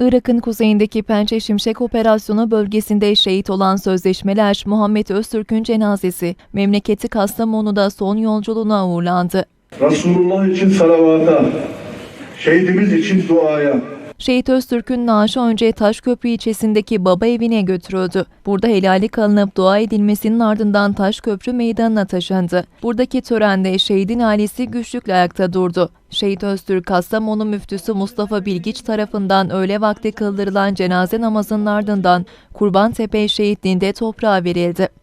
Irak'ın kuzeyindeki Pençe Şimşek Operasyonu bölgesinde şehit olan sözleşmeler Muhammed Öztürk'ün cenazesi memleketi Kastamonu'da son yolculuğuna uğurlandı. Resulullah için salavata, şehidimiz için duaya, Şehit Öztürk'ün naaşı önce Taşköprü ilçesindeki baba evine götürüldü. Burada helallik alınıp dua edilmesinin ardından Taşköprü meydanına taşındı. Buradaki törende şehidin ailesi güçlükle ayakta durdu. Şehit Öztürk Kastamonu müftüsü Mustafa Bilgiç tarafından öğle vakti kıldırılan cenaze namazının ardından Kurbantepe şehitliğinde toprağa verildi.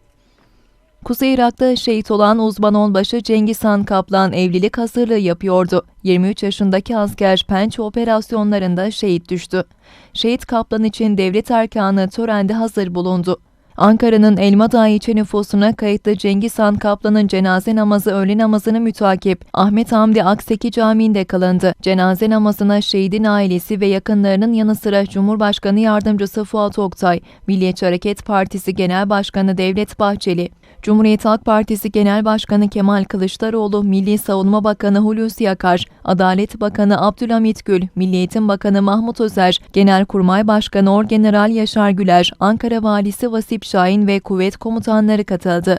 Kuzey Irak'ta şehit olan uzman onbaşı Cengiz Han Kaplan evlilik hazırlığı yapıyordu. 23 yaşındaki asker Pençe operasyonlarında şehit düştü. Şehit Kaplan için devlet erkanı törende hazır bulundu. Ankara'nın Elmadağ ilçe nüfusuna kayıtlı Cengiz Han Kaplan'ın cenaze namazı öğle namazını mütakip Ahmet Hamdi Akseki Camii'nde kılındı. Cenaze namazına şehidin ailesi ve yakınlarının yanı sıra Cumhurbaşkanı Yardımcısı Fuat Oktay, Milliyetçi Hareket Partisi Genel Başkanı Devlet Bahçeli, Cumhuriyet Halk Partisi Genel Başkanı Kemal Kılıçdaroğlu, Milli Savunma Bakanı Hulusi Akar, Adalet Bakanı Abdülhamit Gül, Milli Eğitim Bakanı Mahmut Özer, Genelkurmay Başkanı Orgeneral Yaşar Güler, Ankara Valisi Vasip Şahin ve kuvvet komutanları katıldı.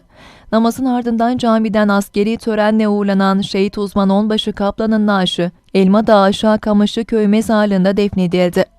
Namazın ardından camiden askeri törenle uğurlanan şehit uzman onbaşı Kaplan'ın naaşı, Elmadağ Aşağı Kamışı Köy mezarlığında defnedildi.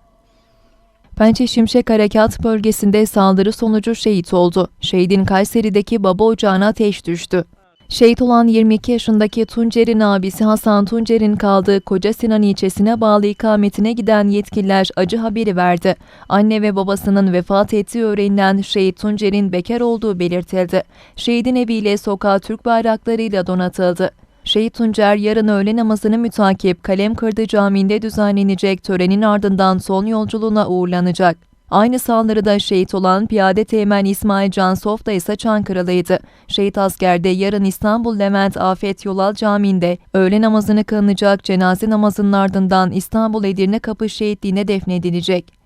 Pençe Şimşek Harekat bölgesinde saldırı sonucu şehit oldu. Şehidin Kayseri'deki baba ocağına ateş düştü. Şehit olan 22 yaşındaki Tuncer'in abisi Hasan Tuncer'in kaldığı Koca Sinan ilçesine bağlı ikametine giden yetkililer acı haberi verdi. Anne ve babasının vefat ettiği öğrenilen şehit Tuncer'in bekar olduğu belirtildi. Şehidin eviyle sokağa Türk bayraklarıyla donatıldı. Şehit Tuncer yarın öğle namazını mütakip Kalemkırdı Camii'nde düzenlenecek törenin ardından son yolculuğuna uğurlanacak. Aynı saldırıda şehit olan Piyade Teğmen İsmail Can Softa ise Çankırılıydı. Şehit asker de yarın İstanbul Levent Afet Yolal Camii'nde öğle namazını kılınacak cenaze namazının ardından İstanbul Edirne Kapı Şehitliğine defnedilecek.